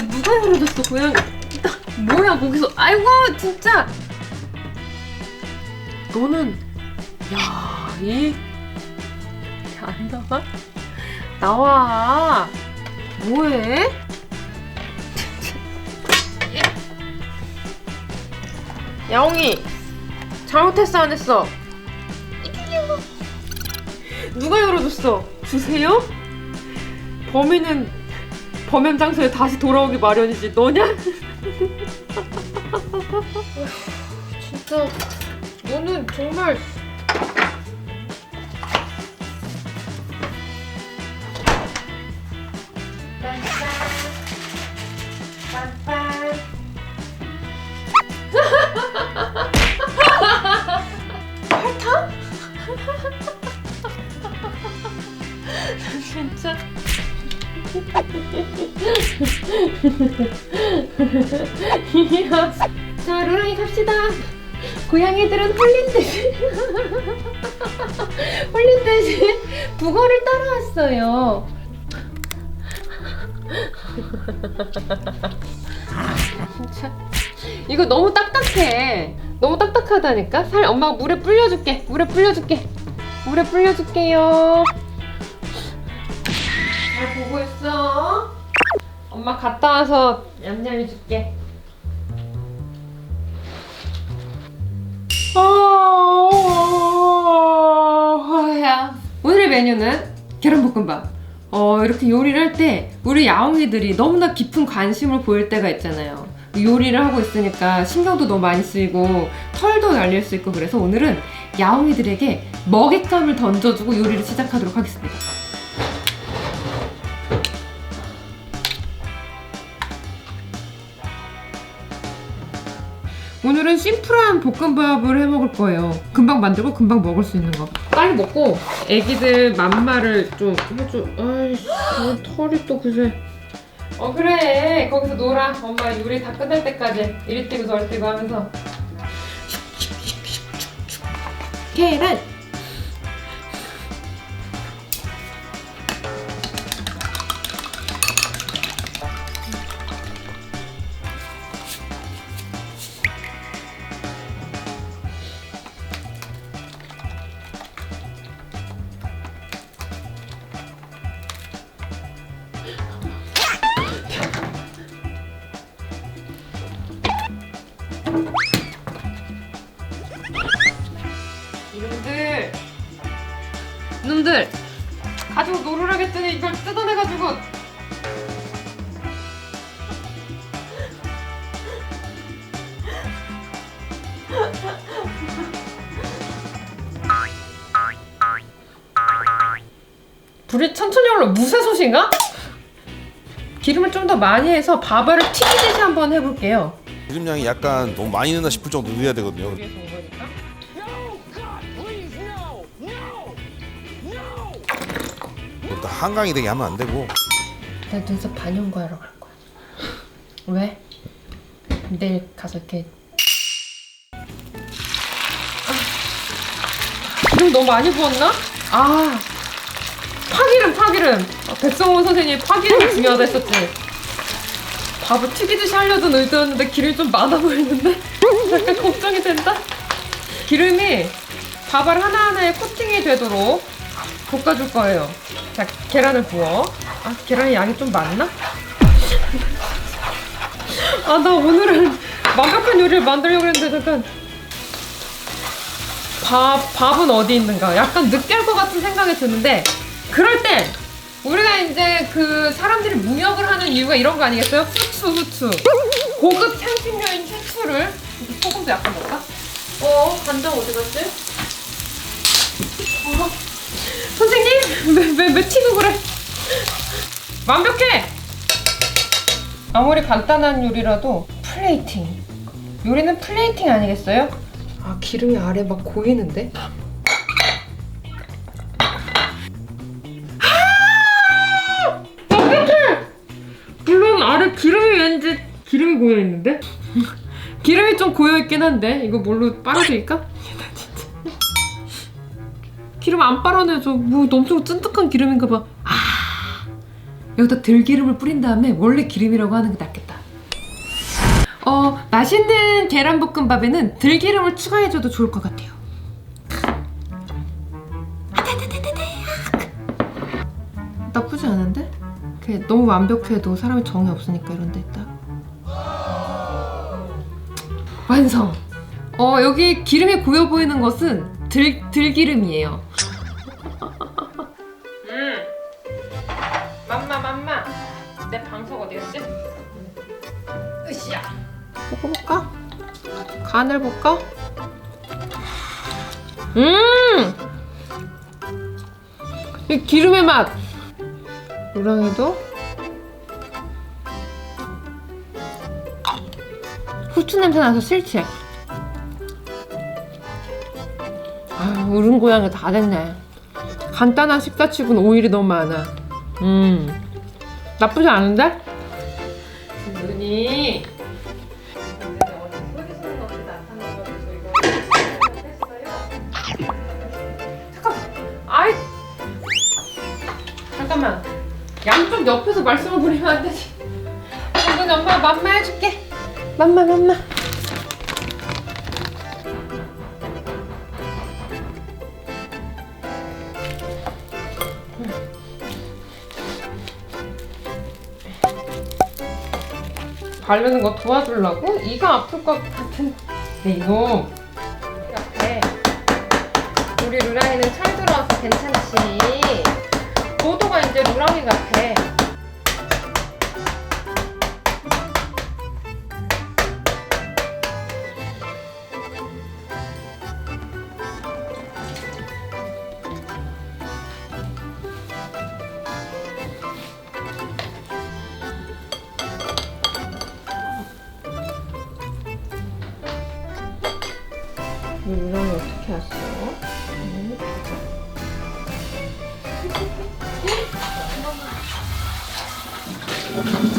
누가 열어줬어 고양이? 나, 뭐야 거기서. 아이고 진짜. 너는 야이안 나와. 나와. 뭐해? 야옹이 잘못했어 안 했어? 누가 열어줬어? 주세요? 범인은 범행 장소에 다시 돌아오기 마련이지 너냐? 진짜 너는 정말 빰빰 설탕? 자, 루랑이 갑시다. 고양이들은 홀린 대신 홀린 대신 북어를 따라왔어요. 진짜 이거 너무 딱딱해. 너무 딱딱하다니까. 살 엄마가 물에 불려줄게. 물에 불려줄게. 물에 불려줄게요. 잘 보고 있어. 엄마 갔다 와서 냠냠이 줄게. 아, 야. 오늘의 메뉴는 계란볶음밥. 어, 이렇게 요리를 할 때 우리 야옹이들이 너무나 깊은 관심을 보일 때가 있잖아요. 요리를 하고 있으니까 신경도 너무 많이 쓰이고 털도 날릴 수 있고 그래서 오늘은 야옹이들에게 먹잇감을 던져주고 요리를 시작하도록 하겠습니다. 오늘은 심플한 볶음밥을 해 먹을 거예요. 금방 만들고 금방 먹을 수 있는 거. 빨리 먹고 애기들 맘마를 좀 해줘. 아이씨, 어, 털이 또 그새. 어 그래 거기서 놀아. 엄마 요리 다 끝날 때까지 이리 뛰고 저리 뛰고 하면서. 계란. 불이 천천히 올라 무쇠솥인가? 기름을 좀 더 많이 해서 밥알을 튀기듯이 한번 해볼게요 기름량이 약간 너무 많이 넣나 싶을 정도 넣어야 되거든요. 위에서 온 거니까 또 한강이 되게 하면 안 되고 나 눈썹 반영과하러 갈 거야. 왜? 내일 가서 이렇게 아, 기름 너무 많이 부었나? 아 파기름 파기름. 아, 백성원 선생님이 파기름이 중요하다 했었지. 밥을 튀기듯이 하려던 의도였는데 기름이 좀 많아 보이는데? 약간 걱정이 된다? 기름이 밥알 하나하나에 코팅이 되도록 볶아줄 거예요. 자 계란을 부어 아 계란의 양이 좀 많나? 아 나 오늘은 완벽한 요리를 만들려고 했는데 잠깐. 밥, 밥은 어디 있는가? 약간 느끼할 것 같은 생각이 드는데 그럴 땐 우리가 이제 그 사람들이 무역을 하는 이유가 이런 거 아니겠어요? 후추 후추 고급 향신료인 후추를 소금도 약간 넣을까? 어 간장 어디 갔지? 어, 선생님 왜, 왜, 왜 튀고 그래 완벽해 아무리 간단한 요리라도 플레이팅 요리는 플레이팅 아니겠어요? 아 기름이 아래 막 고이는데? 고여 있는데? 기름이 좀 고여 있긴 한데 이거 뭘로 빨아드릴까? 기름 안 빨아내줘 뭐 엄청 찐득한 기름인가 봐 아, 여기다 들기름을 뿌린 다음에 원래 기름이라고 하는 게 낫겠다 어, 맛있는 계란볶음밥에는 들기름을 추가해줘도 좋을 것 같아요. 나쁘지 않은데? 너무 완벽해도 사람이 정이 없으니까 이런 데 있다. 완성! 어, 여기 기름이 고여 보이는 것은 들, 들기름이에요. 음. 맘마, 맘마. 내 방석 어디였지? 으쌰. 먹어볼까? 간을 볼까? 음! 이 기름의 맛! 우랑이도 후추 냄새 나서 싫지? 아, 우른 고양이 다 됐네. 간단한 식사치고는 오일이 너무 많아. 음, 나쁘지 않은데? 아이 잠깐만 양쪽 옆에서 말씀을 부리면 안 되지 이건 엄마 맘마 해줄게 맘마 맘마. 바르는 거 도와주려고? 이가 아플 것 같은. 네 이거 옆에 우리 루랑이는 철 들어와서 괜찮지 모두가 이제 루랑이 같아 루랑이 어떻게 왔어? 음. 일,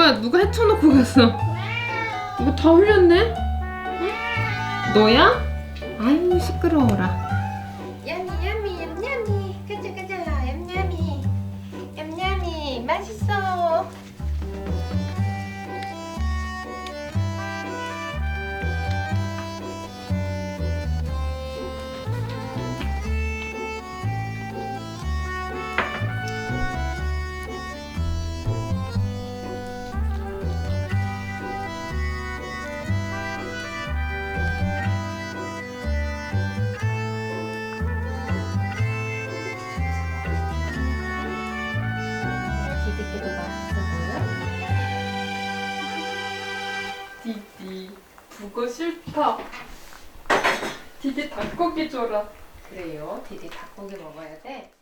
누가 누가 헤쳐놓고 갔어? 이거 다 흘렸네? 응? 너야? 아유 시끄러워라. 디디 그거 싫다. 디디 닭고기 줘라. 그래요 디디 닭고기 먹어야 돼